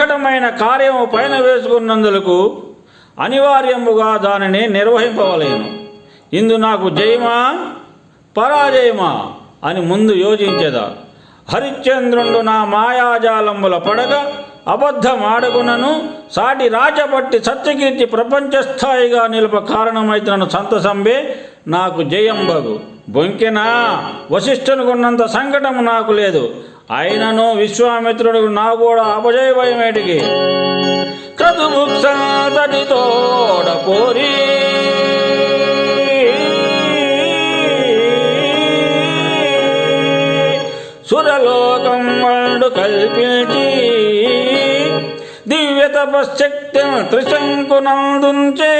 దుర్ఘటమైన కార్యము పైన వేసుకున్నందులకు అనివార్యముగా దానిని నిర్వహింపవలేను. ఇందు నాకు జయమా? పరాజయమా? అని ముందు యోచించేదా. హరిశ్చంద్రుండు నా మాయాజాలముల పడగ అబద్ధమాడగునను సాటి రాజపట్టి సత్యకీర్తి ప్రపంచస్థాయిగా నిలుప కారణమైతున్న సంతసంబే నాకు జయంబగు. బొంకెనా? వశిష్ఠనుకున్నంత సంకటము నాకు లేదు. అయినను విశ్వామిత్రుడు నా కూడా అపజయ భయమేటికి క్రతుభుక్సతడి పోరి సురలోకం వాళ్ళు కల్పించి దివ్య తపశ్శక్తి త్రిశంకునందుంచే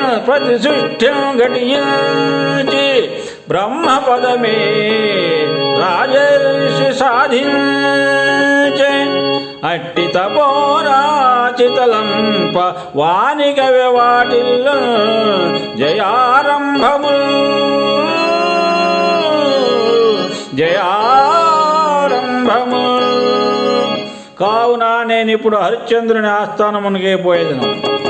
సృష్టికి ప్రతి సృష్టి ఘటించి బ్రహ్మ పదమే రాజర్షి సాధించే. అట్టి తపోరాచితలంప వానిక వాటిల్లో జయారంభము జయారంభము కావున నేను ఇప్పుడు హరిశ్చంద్రుని ఆస్థానమునికే పోయేదను.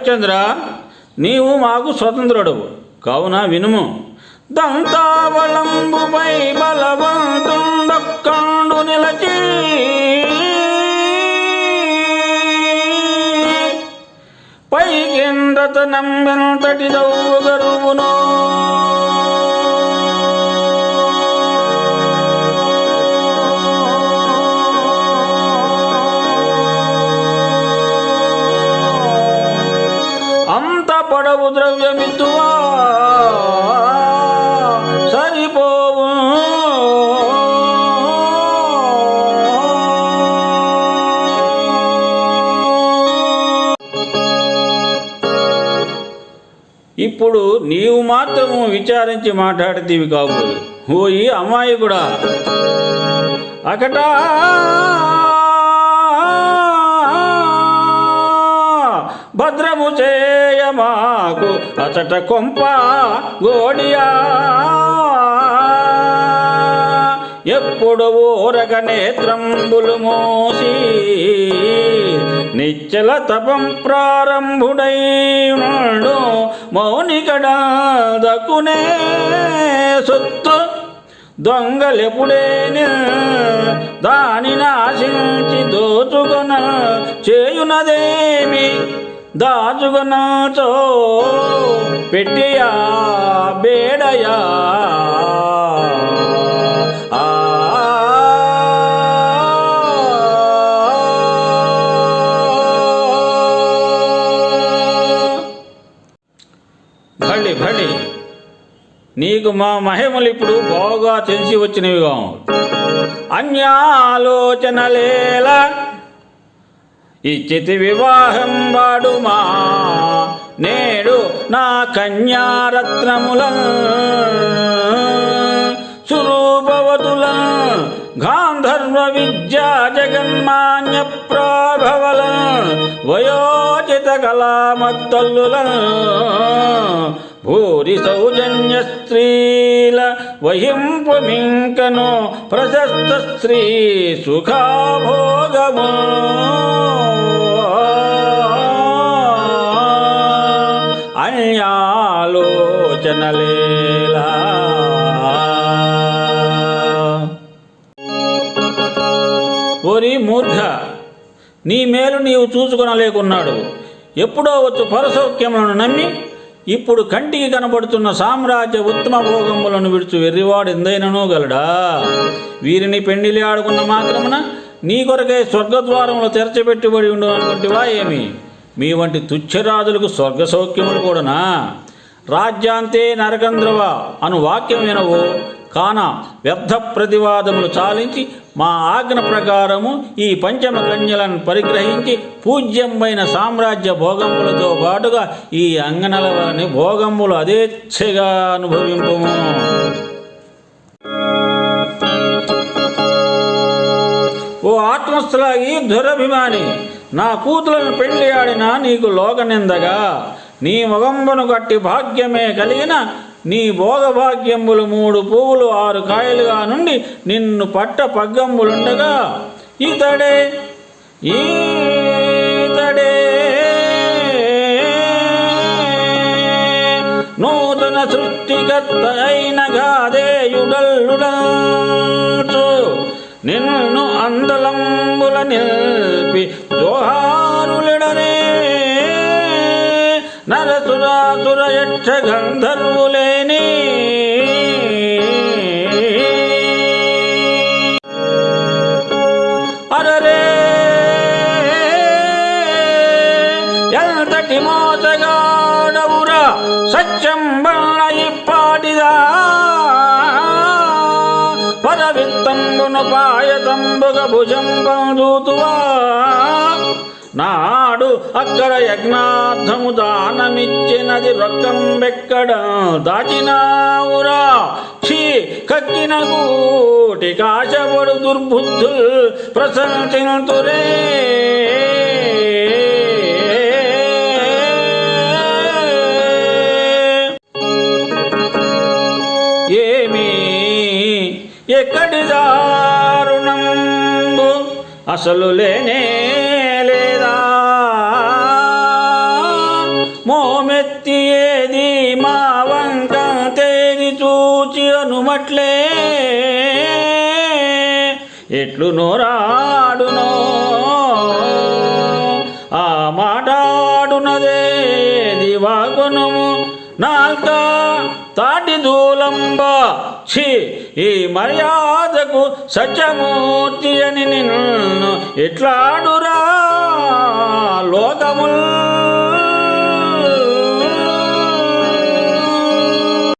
హరిశ్చంద్ర నీవు మాకు స్వతంత్రుడవు. కావున వినుము. దంతావలంబుపై బలవంతుండొక్కండు నిలచి. పై కిందత నమ్మెంతటి దవ్వు ద్రవ్యమిద్దువా సరిపోవు. ఇప్పుడు నీవు మాత్రము విచారించి మాట్లాడితేవి కాబోలు ఓయి అమ్మాయి కూడా అకటా భద్రము చేయమాకు అచట కొంప గోడియా. ఎప్పుడు ఊరగ నేత్రంబులు మోసి నిచ్చల తపం ప్రారంభుడై ఉన్నాడు మౌనికడా దక్కునే సొత్తు దొంగలెప్పుడేని దానిని ఆశించి దోచుకొన చేయునదేమి? దాచుకున్నాచో పెట్టియా బేడయా. ఆ. భళి భళి. నీకు మా మహిమలు ఇప్పుడు బాగా తెలిసి వచ్చినవిగా. అన్యాలోచనలేలా ఇచ్చితి వివాహం వాడుమా? నేడు నా కన్యారత్నముల సురూపవతుల గాంధర్వ విద్యా జగన్మాన్య ప్రాభవల వయోచిత కళామత్తల్లుల భూరి సౌజన్య స్త్రీల వహింపమింకను ప్రశస్త స్త్రీ సుఖాభోగము. అన్యాలోచనలేలా. ఓరి మూర్ఖ నీ మేలు నీవు చూసుకొనలేకున్నాడు. ఎప్పుడో వచ్చు పరసౌఖ్యములను నమ్మి ఇప్పుడు కంటికి కనబడుతున్న సామ్రాజ్య ఉత్తమ భోగములను విడుచు వెర్రివాడు ఎందైననో గలడా? వీరిని పెండిలి ఆడుకున్న మాత్రమున నీ కొరకై స్వర్గద్వారములు తెరచబెట్టుబడి ఉండు అనుకుంటేవా ఏమి మీ వంటి తుచ్చరాజులకు స్వర్గ సౌఖ్యములు కూడానా? రాజ్యాంతే నరకంద్రవ అను వాక్యం వినవు. కాన వ్యర్థ ప్రతివాదములు చాలించి మా ఆజ్ఞ ప్రకారము ఈ పంచమ కన్యలను పరిగ్రహించి పూజ్యమైన సామ్రాజ్య భోగములతో పాటుగా ఈ అంగనలవని భోగములు అదేచ్ఛగా అనుభవింపము ఓ ఆత్మస్థలాగి దురభిమాని నా కూతులను పెళ్ళి ఆడినా నీకు లోకనిందగా. నీ మొగంబను గట్టి భాగ్యమే కలిగిన నీ భోగభాగ్యములు మూడు పువ్వులు ఆరు కాయలుగా నుండి నిన్ను పట్ట పగ్గంబులుండగా ఇతడే ఈతడే. నూతన సృష్టికర్త అయిన గాదేయుడల్లుడల్చు నిన్ను అందలంబుల నిల్పి జోహారులెడనే నరసురాసుర యక్ష గంధర్వులేని అరరే ఎంతటి మోసగాడవురా సత్యం వల్ల ఇప్పాటిదా పరవిత్తంబును పాయతంబుగ భుజం పందుతువా నాడు అక్కడ యజ్ఞార్థము దానమిచ్చినది రొక్కంబెక్కడ దాచినావురా. క్షీ కక్కిన కూటి కాశపడు దుర్బుద్ధుల్ ప్రశంసింతురే ఏమి ఎక్కడి దారుణం అసలు లేనే ఎట్లు నోరాడునో ఆ మాటాడునదే దివాగుణము నాక తాటి దూలంబ. ఛీ ఈ మర్యాదకు సత్యమూర్తి అని నిన్ను ఎట్లాడురా? లోకముల్